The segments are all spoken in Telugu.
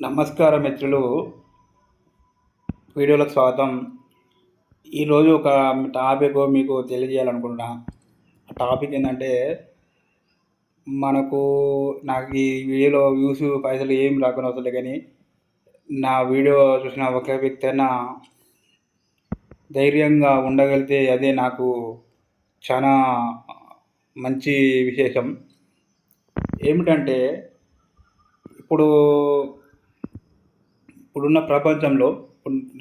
నమస్కారం మిత్రులు. వీడియోలకు స్వాగతం. ఈరోజు ఒక టాపిక్ మీకు తెలియజేయాలనుకుంటున్నా. ఆ టాపిక్ ఏంటంటే మనకు నాకు ఈ వీడియోలో వ్యూస్ పైసలు ఏం రాకుండా అవుతుంది కానీ నా వీడియో చూసిన ఒక వ్యక్తి అయినా ధైర్యంగా ఉండగలిగితే అదే నాకు చాలా మంచి విశేషం. ఏమిటంటే ఇప్పుడు ఇప్పుడున్న ప్రపంచంలో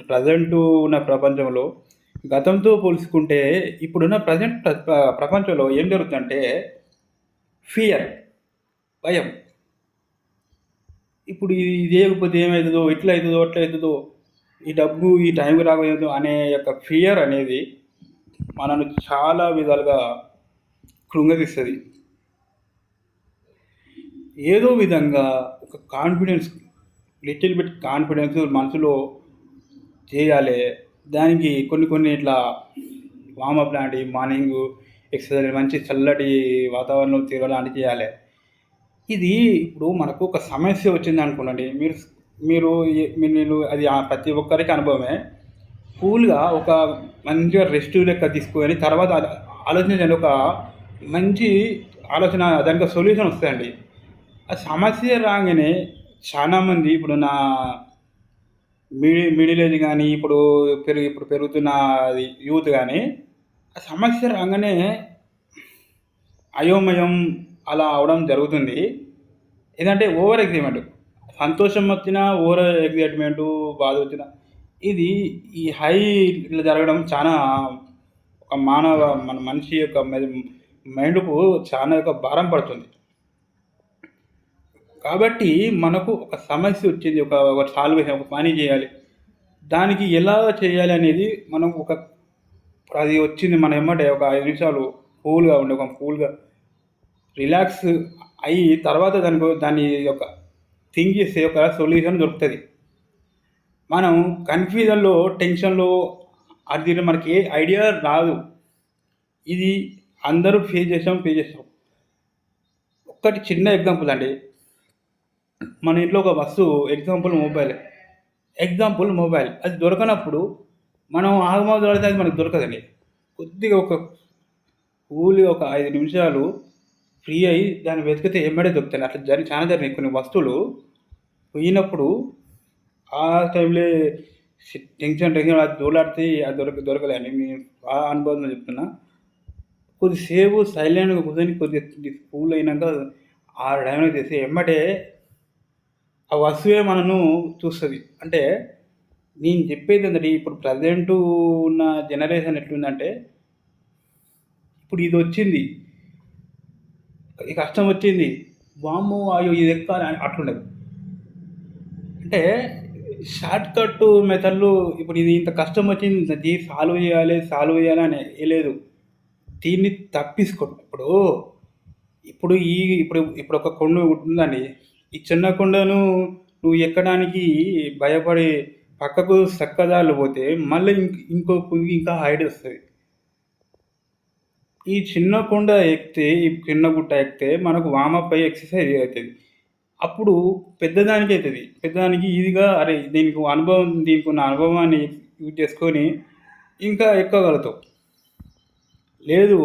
ప్రజెంట్ ఉన్న ప్రపంచంలో గతంతో పోల్చుకుంటే ఇప్పుడున్న ప్రజెంట్ ప్రపంచంలో ఏం జరుగుతుందంటే ఫియర్ భయం. ఇప్పుడు ఇది ఏకపోతే ఏమవుతుందో ఇట్లా అవుతుందో అట్లా అవుతుందో ఈ డబ్బు ఈ టైంకి రాకపోతుందో అనే యొక్క ఫియర్ అనేది మనను చాలా విధాలుగా కృంగదీస్తుంది. ఏదో విధంగా ఒక కాన్ఫిడెన్స్ లిటిల్ బిట్ కాన్ఫిడెన్స్ మనసులో చేయాలి. దానికి కొన్ని కొన్ని ఇట్లా వామప్ లాంటి మార్నింగ్ ఎక్సర్సైజ్ మంచి చల్లటి వాతావరణం తిరగలాంటి చేయాలి. ఇది ఇప్పుడు మనకు ఒక సమస్య వచ్చింది అనుకోండి. మీరు మీరు నేను మీరు అది ప్రతి ఒక్కరికి అనుభవమే. కూల్గా ఒక మంచిగా రెస్ట్ లెక్క తీసుకొని తర్వాత ఆలోచించండి. ఒక మంచి ఆలోచన దానికి సొల్యూషన్ వస్తాయండి. ఆ సమస్య రాగానే చాలామంది ఇప్పుడు నా మిడి మిడిల్ ఏజ్ కానీ ఇప్పుడు పెరుగు ఇప్పుడు పెరుగుతున్న అది యూత్ కానీ ఆ సమస్య రాగానే అయోమయం అలా అవడం జరుగుతుంది. ఏంటంటే ఓవర్ ఎగ్జైట్మెంట్. సంతోషం వచ్చినా ఓవర్ ఎగ్జైట్మెంటు బాధ వచ్చినా ఇది ఈ హై ఇట్లా జరగడం చాలా ఒక మానవ మన మనిషి యొక్క మైండ్కు చాలా యొక్క భారం పడుతుంది. కాబట్టి మనకు ఒక సమస్య వచ్చింది ఒక ఒక సాల్వేషన్ ఒక పని చేయాలి. దానికి ఎలా చేయాలి అనేది మనం ఒక అది వచ్చింది మన ఎమ్మటే ఒక ఐదు నిమిషాలు కూల్గా ఉండే ఒక కూల్గా రిలాక్స్ అయ్యి తర్వాత దానికి దాని యొక్క థింక్ చేస్తే ఒక సొల్యూషన్ దొరుకుతుంది. మనం కన్ఫ్యూజన్లో టెన్షన్లో అది మనకి ఏ ఐడియా రాదు. ఇది అందరూ ఫేస్ చేసాం ఫేస్ చేస్తాం ఒక్కటి చిన్న ఎగ్జాంపుల్ అండి. మన ఇంట్లో ఒక వస్తువు ఎగ్జాంపుల్ మొబైల్ ఎగ్జాంపుల్ మొబైల్ అది దొరకనప్పుడు మనం ఆగమా దొరికితే అది మనకు దొరకదండి. కొద్దిగా ఒక కూలి ఒక ఐదు నిమిషాలు ఫ్రీ అయ్యి దాన్ని వెతికితే ఎమ్మడే దొరుకుతాయి అట్లా జరి చాలా జరిగినాయి కొన్ని వస్తువులు. పోయినప్పుడు ఆ టైంలో టెన్షన్ టెన్షన్ అది దూలాడితే అది దొరక దొరకలేని మీ ఆ అనుభవం చెప్తున్నా. కొద్దిసేపు సైలెంట్గా కూర్చొని కొద్దిగా కూల్ అయినాక ఆ టైంలో చేసి ఎమ్మటే ఆ వస్తువే మనను చూస్తుంది. అంటే నేను చెప్పేది ఏంటంటే ఇప్పుడు ప్రజెంట్ ఉన్న జనరేషన్ ఎట్లుందంటే ఇప్పుడు ఇది వచ్చింది ఈ కష్టం వచ్చింది వామ్మో అయ్యో ఇది ఎక్కాలి అని అట్లుండదు. అంటే షార్ట్ కట్ మెథడ్లు ఇప్పుడు ఇది ఇంత కష్టం వచ్చింది దీన్ని సాల్వ్ చేయాలి సాల్వ్ చేయాలి అని లేదు. దీన్ని తప్పించుకోండి ఇప్పుడు ఇప్పుడు ఈ ఇప్పుడు ఇప్పుడు ఒక కొండ ఉంటుందండి ఈ చిన్న కొండను నువ్వు ఎక్కడానికి భయపడి పక్కకు చక్కదారులు పోతే మళ్ళీ ఇంకో కుంగి ఇంకా హైట్ వస్తుంది. ఈ చిన్న కొండ ఎక్కితే ఈ చిన్న గుట్ట ఎక్కితే మనకు వామప్ అయ్యి ఎక్సర్సైజ్ అవుతుంది అప్పుడు పెద్దదానికి అవుతుంది పెద్దదానికి ఈజీగా అరే దీనికి అనుభవం దీనికి ఉన్న అనుభవాన్ని యూజ్ చేసుకొని ఇంకా ఎక్కగలుగుతావు. లేదు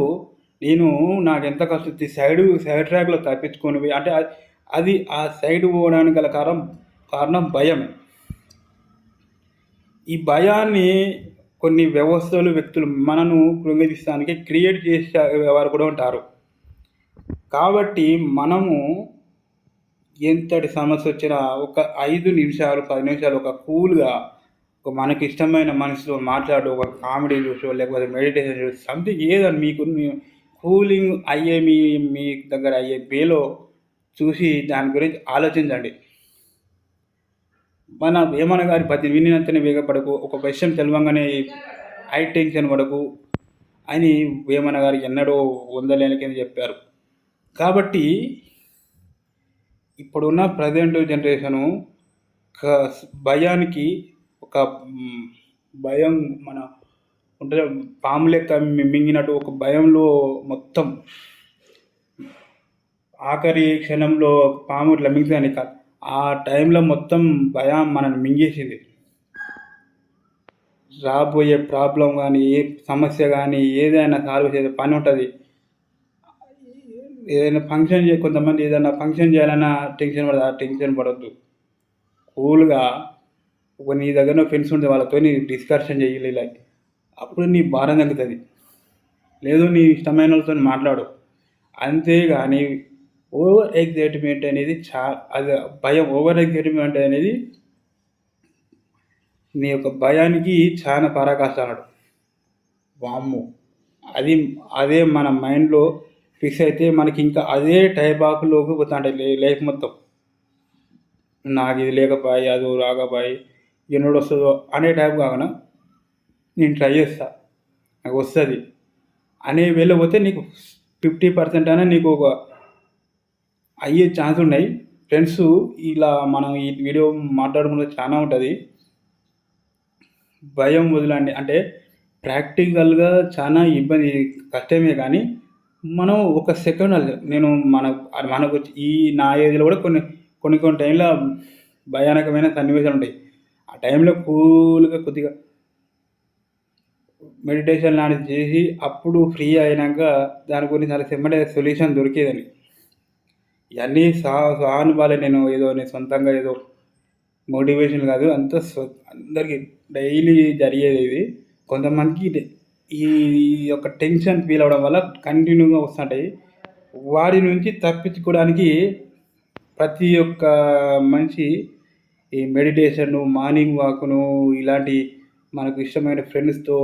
నేను నాకు ఎంత కష్టం ఈ సైడ్ సైడ్ ట్రాక్లో తప్పించుకొని పోయి అంటే అది- ఆ సైడ్ పోవడానికి గల కారణం కారణం భయం. ఈ భయాన్ని కొన్ని వ్యవస్థలు వ్యక్తులు మనను కృంగదీస్తానికి క్రియేట్ చేసే వారు కూడా ఉంటారు. కాబట్టి మనము ఎంతటి సమస్య వచ్చినా ఒక ఐదు నిమిషాలు పది నిమిషాలు ఒక కూల్గా ఒక మనకి ఇష్టమైన మనిషితో మాట్లాడు ఒక కామెడీ చూసో లేకపోతే మెడిటేషన్ చూసి సంథింగ్ ఏదని మీకు కూలింగ్ అయ్యే మీ మీ దగ్గర అయ్యే వేలో చూసి దాని గురించి ఆలోచించండి. మన వేమన గారి పద్యం వినినంతనే వేగపడకు ఒక విషయం తెలవంగానే హై టెన్షన్ పడకు అని వేమన గారు ఎన్నడూ వందలేని కింద చెప్పారు. కాబట్టి ఇప్పుడున్న ప్రజెంట్ జనరేషను ఒక భయానికి ఒక భయం మన ఉంటే పాము లెక్క మింగినట్టు ఒక భయంలో మొత్తం ఆఖరి క్షణంలో పాము ఇట్లా మింగుతుంది కాదు. ఆ టైంలో మొత్తం భయం మనల్ని మింగేసింది. రాబోయే ప్రాబ్లం కానీ ఏ సమస్య కానీ ఏదైనా సాల్వ్ చేసే పని ఉంటుంది. ఏదైనా ఫంక్షన్ చే కొంతమంది ఏదైనా ఫంక్షన్ చేయాలన్నా టెన్షన్ పడదు ఆ టెన్షన్ పడద్దు. కూల్గా ఒక నీ దగ్గర ఫ్రెండ్స్ ఉంటే వాళ్ళతో నీ డిస్కషన్ చేయాలి ఇలా అప్పుడు నీ భారం తగ్గుతుంది. లేదు నీ ఇష్టమైన వాళ్ళతో మాట్లాడు. అంతేగాని ఓవర్ ఎగ్జైట్మెంట్ అనేది చా అది భయం ఓవర్ ఎగ్జైట్మెంట్ అనేది నీ యొక్క భయానికి చాలా పరాకాష్టాడు వాము అది అదే మన మైండ్లో ఫిక్స్ అయితే మనకి ఇంకా అదే టైప్ ఆఫ్లోకి పోతుంటాయి లైఫ్ మొత్తం. నాకు ఇది లేకపోయి అది రాకపోయి ఎన్నోడు వస్తుందో అనే టైప్ కాకుండా నేను ట్రై చేస్తా. నాకు వస్తుంది. అనే వెళ్ళిపోతే నీకు ఫిఫ్టీ పర్సెంట్ అయినా నీకు ఒక అయ్యే ఛాన్స్ ఉన్నాయి. ఫ్రెండ్స్ ఇలా మనం ఈ వీడియో మాట్లాడుకుంటే చాలా ఉంటుంది. భయం వదలండి. అంటే ప్రాక్టికల్గా చాలా ఇబ్బంది కష్టమే కానీ మనం ఒక సెకండ్ నేను మన మనకు ఈ నా ఏజ్లో కూడా కొన్ని కొన్ని కొన్ని టైంలో భయానకమైన సన్నివేశాలు ఉంటాయి. ఆ టైంలో కూల్గా కొద్దిగా మెడిటేషన్ లాంటిది చేసి అప్పుడు ఫ్రీ అయినాక దాని గురించి చాలా సెమ్మటే సొల్యూషన్ దొరికేదని ఇవన్నీ సా సానుభాలే నేను ఏదో నేను సొంతంగా ఏదో మోటివేషన్ కాదు అంత అందరికీ డైలీ జరిగేది ఇది. కొంతమందికి ఈ యొక్క టెన్షన్ ఫీల్ అవ్వడం వల్ల కంటిన్యూగా వస్తుంటాయి. వారి నుంచి తప్పించుకోవడానికి ప్రతి ఒక్క మనిషి ఈ మెడిటేషన్ మార్నింగ్ వాక్ను ఇలాంటి మనకు ఇష్టమైన ఫ్రెండ్స్తో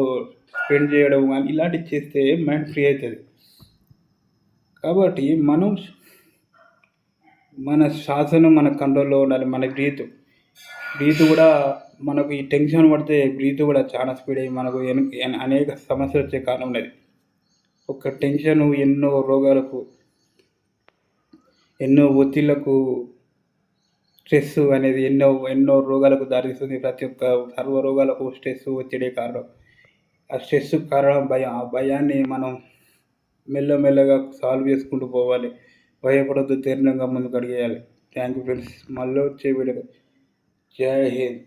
స్పెండ్ చేయడం కానీ ఇలాంటివి చేస్తే మైండ్ ఫ్రీ అవుతుంది. కాబట్టి మనం మన శ్వాసను మన కంట్రోల్లో ఉండాలి మన బ్రీత్. బ్రీత్ కూడా మనకు ఈ టెన్షన్ పడితే బ్రీత్ కూడా చాలా స్పీడ్ అయ్యి మనకు అనేక సమస్యలు వచ్చే కారణం ఉన్నది. ఒక టెన్షన్ ఎన్నో రోగాలకు ఎన్నో ఒత్తిళ్ళకు స్ట్రెస్ అనేది ఎన్నో ఎన్నో రోగాలకు దారితీస్తుంది. ప్రతి ఒక్క సర్వ రోగాలకు స్ట్రెస్ ఒత్తిడే కారణం. ఆ స్ట్రెస్ కారణం భయం. ఆ భయాన్ని మనం మెల్లమెల్లగా సాల్వ్ చేసుకుంటూ పోవాలి. భయపడద్దు తీర్ణంగా ముందుకు అడిగేయాలి. థ్యాంక్ యూ ఫ్రెండ్స్ మళ్ళీ వచ్చే వీడియో జై హింద్.